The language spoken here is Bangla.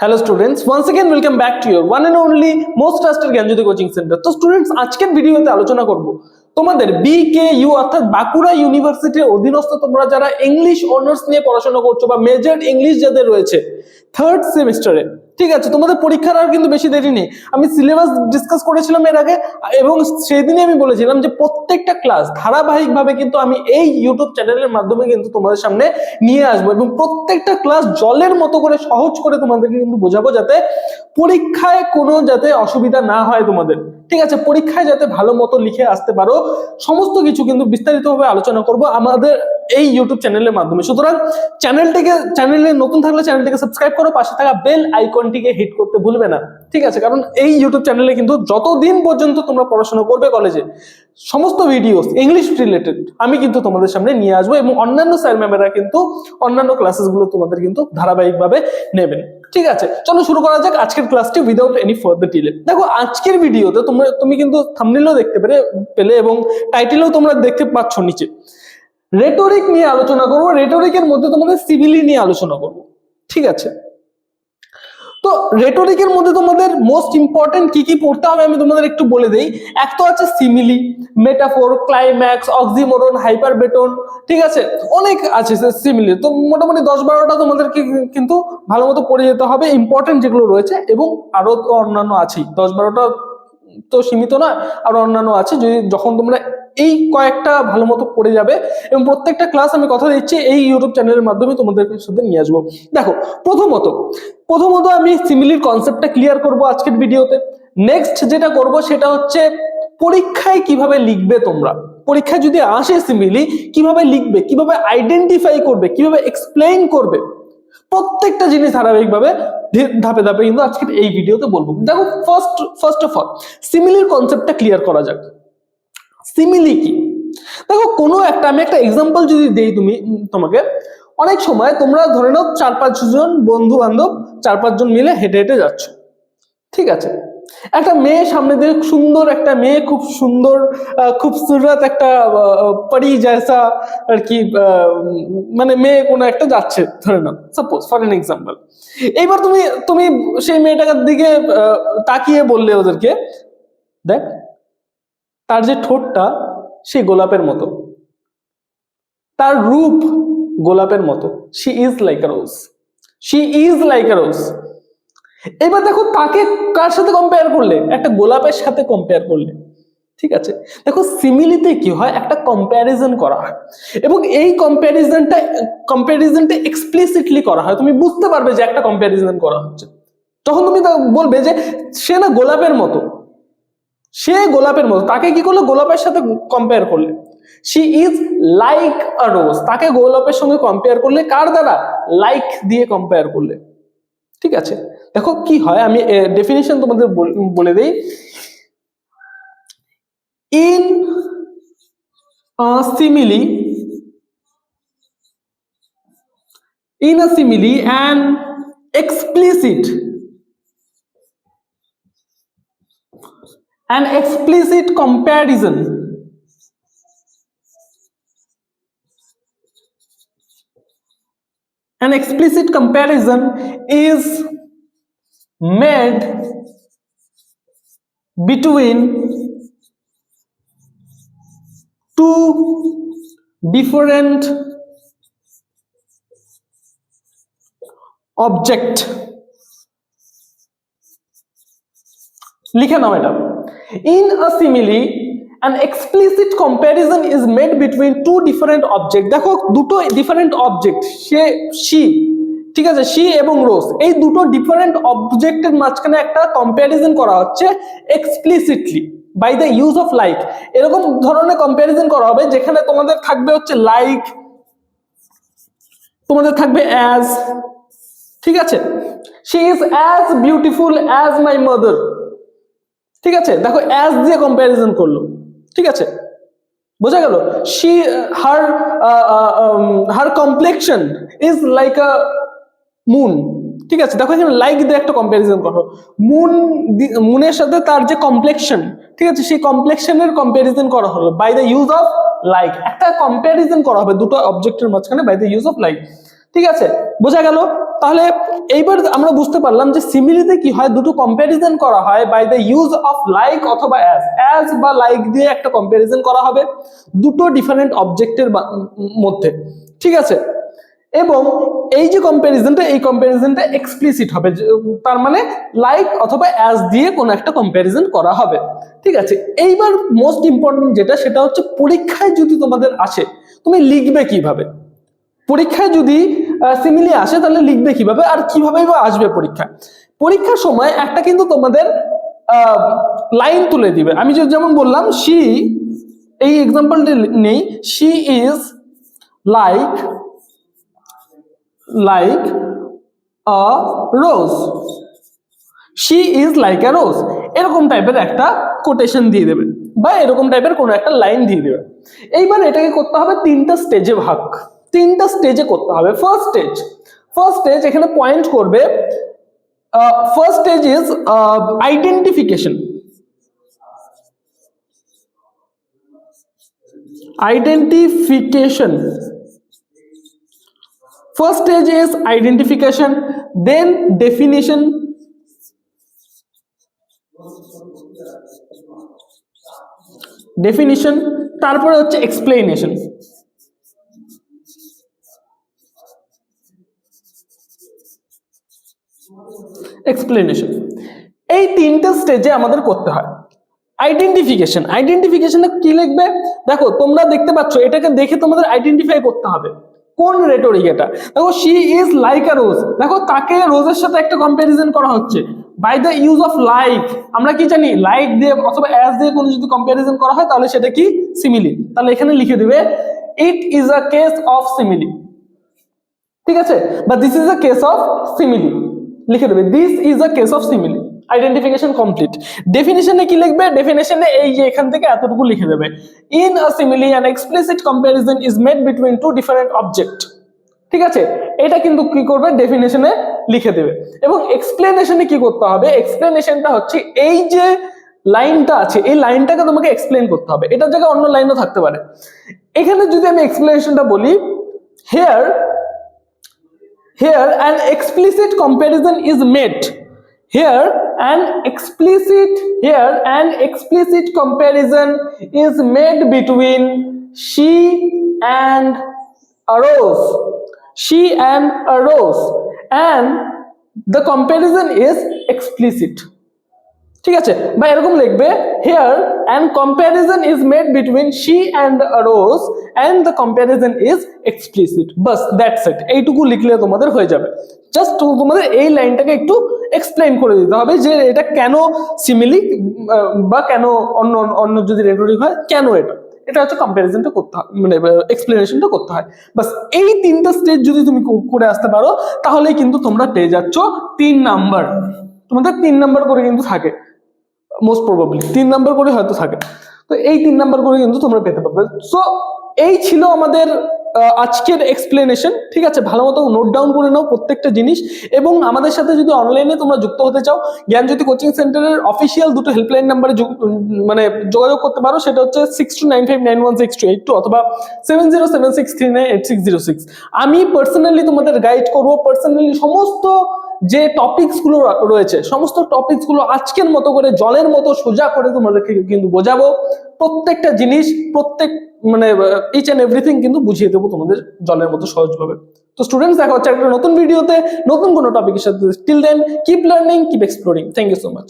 hello students once again welcome back to your one and only most trusted Gyanjyoti coaching centre তো স্টুডেন্টস আজকের ভিডিওতে আলোচনা করব তোমাদের বিকে ইউ অর্থাৎ বাঁকুড়া ইউনিভার্সিটির অধীনস্থ তোমরা যারা ইংলিশ অনার্স নিয়ে পড়াশোনা করছো বা মেজর ইংলিশ যাদের রয়েছে থার্ড সেমিস্টারে ঠিক আছে, তোমাদের পরীক্ষার আর কিন্তু বেশি দেরি নেই। আমি সিলেবাস ডিসকাস করেছিলাম এর আগে, এবং সেদিনই আমি বলেছিলাম যে প্রত্যেকটা ক্লাস ধারাবাহিকভাবে কিন্তু আমি এই ইউটিউব চ্যানেলের মাধ্যমে কিন্তু তোমাদের সামনে নিয়ে আসব, এবং প্রত্যেকটা ক্লাস জলের মতো করে, সহজ করে তোমাদেরকে কিন্তু বোঝাবো যাতে পরীক্ষায় কোনো যাতে অসুবিধা না হয় তোমাদের। ঠিক আছে, পরীক্ষায় যাতে ভালো মতো লিখে আসতে পারো, সমস্ত কিছু কিন্তু বিস্তারিতভাবে আলোচনা করব আমাদের এই ইউটিউব চ্যানেলের মাধ্যমে। সুতরাং চ্যানেলটিকে চ্যানেলে নতুন থাকলে চ্যানেলটিকে সাবস্ক্রাইব করো, পাশে থাকা বেল আইকনটিকে হিট করতে ভুলবে না। ঠিক আছে? কারণ এই ইউটিউব চ্যানেলে কিন্তু যতদিন পর্যন্ত তোমরা পড়াশোনা করবে কলেজে সমস্ত ভিডিওস ইংলিশ রিলেটেড আমি কিন্তু তোমাদের সামনে নিয়ে আসব এবং অন্যান্য স্যার ম্যামেরা কিন্তু অন্যান্য ক্লাসেসগুলো তোমাদের কিন্তু ধারাবাহিকভাবে নেবেন। ঠিক আছে? চলো শুরু করা যাক আজকের ক্লাসটি উইদাউট এনি ফার্দার ডিলে দেখো, আজকের ভিডিওতে তোমরা, তুমি কিন্তু থামনেলও দেখতে পেরে, পেলে এবং টাইটেলও তোমরা দেখতে পাচ্ছ নিচে। রেটোরিক নিয়ে আলোচনা করব। রেটোরিকের মধ্যে তোমাদের সিভিলি নিয়ে আলোচনা করব। ঠিক আছে? তো রেটোরিকের মধ্যে তোমাদের মোস্ট ইম্পর্টেন্ট কি কি পড়তে হবে আমি তোমাদের একটু বলে দেই। এক তো আছে simile metaphor climax oxymoron hyperbaton ঠিক আছে? অনেক আছে সিমিলি তো মোটামুটি দশ বারোটা তোমাদেরকে কিন্তু ভালো মতো পড়ে যেতে হবে। ইম্পর্টেন্ট যেগুলো রয়েছে এবং আরও অন্যান্য আছেই। দশ বারোটা তো সীমিত নয়, আর অন্যান্য আছে। যদি যখন তোমরা এই কয়েকটা ভালো মতো পড়ে যাবে এবং প্রত্যেকটা ক্লাস আমি কথা দিচ্ছি এই ইউটিউব চ্যানেলের মাধ্যমে তোমাদের সাথে নিয়ে আসব। দেখো, প্রথমত প্রথমত আমি সিমিলির কনসেপ্টটা ক্লিয়ার করব আজকের ভিডিওতে নেক্সট যেটা করব সেটা হচ্ছে পরীক্ষায় কীভাবে লিখবে তোমরা? পরীক্ষায় যদি আসে সিমিলি কীভাবে লিখবে, কীভাবে আইডেন্টিফাই করবে, কীভাবে এক্সপ্লেইন করবে? প্রত্যেকটা জিনিস ধারাবাহিকভাবে ধাপে ধাপে কিন্তু আজকের এই ভিডিওতে বলব। দেখো ফার্স্ট ফার্স্ট অফ অল সিমিলির কনসেপ্টটা ক্লিয়ার করা যাক। সিমিলি কি দেখো, কোনো একটা, আমি একটা এক্সাম্পল যদি দেই তুমি তোমাকে, অনেক সময় তোমরা ধরে নাও চার পাঁচ জন বন্ধু বান্ধব, চার পাঁচজন মিলে হেঁটে হেঁটে যাচ্ছ। ঠিক আছে? একটা মেয়ে সামনে দিয়ে সুন্দর একটা মেয়ে, খুব সুন্দর খুব সুরত একটা পরি জয়সা আর কি মানে মেয়ে কোনো একটা যাচ্ছে, ধরে নাও। সাপোজ ফর এন এক্সাম্পল এইবার তুমি তুমি সেই মেয়েটার দিকে তাকিয়ে বললে ওদেরকে, দেখ তার যে ঠোঁটটা, সে গোলাপের মতো। তার রূপ গোলাপের মতো। She is like rose she is like rose এবার দেখো তাকে কার সাথে কম্পেয়ার করলে? একটা গোলাপের সাথে কম্পেয়ার করলে। ঠিক আছে? দেখো সিমিলিতে কি হয়? একটা কম্প্যারিজন করা হয়। এবং এই কম্প্যারিজনটা কম্প্যারিজনটা এক্সপ্লিসিটলি করা হয়। তুমি বুঝতে পারবে যে একটা কম্প্যারিজন করা হচ্ছে। তখন তুমি বলবে যে সে না গোলাপের মতো। সে গোলাপের মতো। তাকে কি করল? গোলাপের সাথে কম্পেয়ার করলে। She is like a rose তাকে গোলাপের সঙ্গে কম্পেয়ার করলে কার দ্বারা? লাইক দিয়ে কম্পেয়ার করলে। ঠিক আছে? দেখো কি হয়, আমি ডেফিনেশন তোমাদের বল- দিই। In simile in a simile an explicit an explicit comparison an explicit comparison is made between two different object লিখে নাও এটা In a simile an explicit comparison is made between two different object. দেখো, দুটো ডিফারেন্ট অবজেক্ট সে শি ঠিক আছে শি এবং রোজ এই দুটো ডিফারেন্ট অবজেক্টের মাঝখানে একটা কম্প্যারিজন করা হচ্ছে explicitly by the use of like এরকম ধরনের কম্প্যারিজন করা হবে, যেখানে তোমাদের থাকবে হচ্ছে লাইক তোমাদের থাকবে অ্যাজ ঠিক আছে? She is as beautiful as my mother ঠিক আছে? দেখো অ্যাজ দিয়ে কম্প্যারিজন করল। ঠিক আছে? বোঝা গেল? She her her complexion is like a moon ঠিক আছে? দেখো এখানে লাইক দিয়ে একটা কম্প্যারিজন করো। মুন মুনের সাথে তার যে কমপ্লেকশন ঠিক আছে? সেই কমপ্লেকশনের কম্প্যারিজন করা হলো by the use of like একটা কম্প্যারিজন করা হবে দুটো অবজেক্টের মাঝখানে by the use of like ঠিক আছে? বোঝা গেল? তাহলে এইবার আমরা বুঝতে পারলাম যে সিমিলিতে কি হয়? দুটো কম্প্যারিজন করা হয় by the use of like অথবা অ্যাজ অ্যাজ বা লাইক দিয়ে একটা কম্প্যারিজন করা হবে দুটো ডিফারেন্ট অবজেক্টের মধ্যে। ঠিক আছে? এবং এই যে কম্প্যারিজনটা এই কম্প্যারিজনটা এক্সপ্লিসিট হবে তার মানে লাইক অথবা অ্যাজ দিয়ে কোনো একটা কম্প্যারিজন করা হবে। ঠিক আছে? এইবার মোস্ট ইম্পর্টেন্ট যেটা, সেটা হচ্ছে পরীক্ষায় যদি তোমাদের আসে, তুমি লিখবে কীভাবে? পরীক্ষায় যদি সিমিলি আসে, তাহলে লিখবে কীভাবে আর কীভাবে আসবে পরীক্ষা। পরীক্ষার সময় একটা কিন্তু তোমাদের লাইন তুলে দিবে। আমি যেমন বললাম শি এই এক্সাম্পলটি নেই she is like like a rose she is like a rose এরকম টাইপের একটা কোটেশন দিয়ে দেবে, বা এরকম টাইপের কোনো একটা লাইন দিয়ে দেবে। এইবার এটাকে করতে হবে তিনটা স্টেজে ভাগ। তিনটা স্টেজে করতে হবে ফার্স্ট স্টেজ ফার্স্ট স্টেজ এখানে পয়েন্ট করবে first stage is identification identification first stage is identification then definition definition তারপরে হচ্ছে explanation এক্সপ্লেনেশন এই তিনটে স্টেজে আমাদের করতে হয়। আইডেন্টিফিকেশন আইডেন্টিফিকেশনে কি লিখবে? দেখো, তোমরা দেখতে পাচ্ছ, এটাকে দেখে তোমাদের আইডেন্টিফাই করতে হবে। কোন রেটরিক এটা? দেখো she is like a rose দেখো, তাকে রোজের সাথে একটা কম্প্যারিজন করা হচ্ছে। By the use of like আমরা কি জানি? লাইক দিয়ে অথবা অ্যাজ দিয়ে কোনো যদি কম্প্যারিজন করা হয়, তাহলে সেটা কি? সিমিলি তাহলে এখানে লিখে দিবে it is a case of simile ঠিক আছে? বা this is a case of simile লিখে দেবে this is a case of simile identification complete ডেফিনেশনে কি লিখবে? ডেফিনেশনে এই যে এখান থেকে এতটুকু লিখে দেবে। In a simile an explicit comparison is made between two different object ঠিক আছে? এটা কিন্তু কি করবে? ডেফিনেশনে লিখে দেবে। এবং এক্সপ্লেনেশনে কি করতে হবে? এক্সপ্লেনেশনটা হচ্ছে এই যে লাইনটা আছে, এই লাইনটাকে তোমাকে এক্সপ্লেন করতে হবে। এটার জায়গায় অন্য লাইনও থাকতে পারে। এখানে যদি আমি এক্সপ্লেনেশনটা বলি here here an explicit comparison is made. Here an explicit here an explicit comparison is made between she and a rose. She and a rose. And the comparison is explicit ঠিক আছে? বা এরকম লিখবে here and comparison is made between she and rose and the comparison is explicit bus that's it এইটুকু লিখলে তোমাদের হয়ে যাবে। জাস্ট তোমাদের এই লাইনটাকে একটু এক্সপ্লেন করে দিতে হবে যে এটা কেন সিমিলি বা কেন অন্য অন্য যদি রেটরিক হয়, কেন এটা? এটা হচ্ছে কম্প্যারিজনটা করতে হয় মানে এক্সপ্লেনেশনটা করতে হয়। বাস, এই তিনটা স্টেজ যদি তুমি করে আসতে পারো তাহলে কিন্তু তোমরা পেয়ে যাচ্ছ তিন নাম্বার তোমাদের তিন নাম্বার করে কিন্তু থাকে। মোস্ট প্রবাবলি তিন নাম্বার করে হয়তো থাকে। তো এই তিন নাম্বার করে কিন্তু তোমরা পেতে পারবে। সো এই ছিল আমাদের আজকের এক্সপ্লেনেশন ঠিক আছে? ভালো মতো নোট ডাউন করে নাও প্রত্যেকটা জিনিস। এবং আমাদের সাথে যদি অনলাইনে তোমরা যুক্ত হতে চাও জ্ঞান জ্ঞানজ্যোতি কোচিং সেন্টারের অফিসিয়াল দুটো হেল্পলাইন নাম্বারে মানে যোগাযোগ করতে পারো। সেটা হচ্ছে six two nine five nine one six two eight two অথবা seven zero seven six three nine eight six zero six আমি পার্সোনালি তোমাদের গাইড করব। পার্সোনালি সমস্ত যে টপিকসগুলো রয়েছে, সমস্ত টপিকসগুলো আজকের মতো করে, জলের মতো সোজা করে তোমাদেরকে কিন্তু বোঝাবো। প্রত্যেকটা জিনিস, প্রত্যেক মানে ইচ অ্যান্ড এভরিথিং কিন্তু বুঝিয়ে দেবো তোমাদের জলের মতো সহজভাবে। তো স্টুডেন্টস দেখা হচ্ছে একটা নতুন ভিডিওতে নতুন কোনো টপিকের সাথে। Still then keep learning keep exploring thank you so much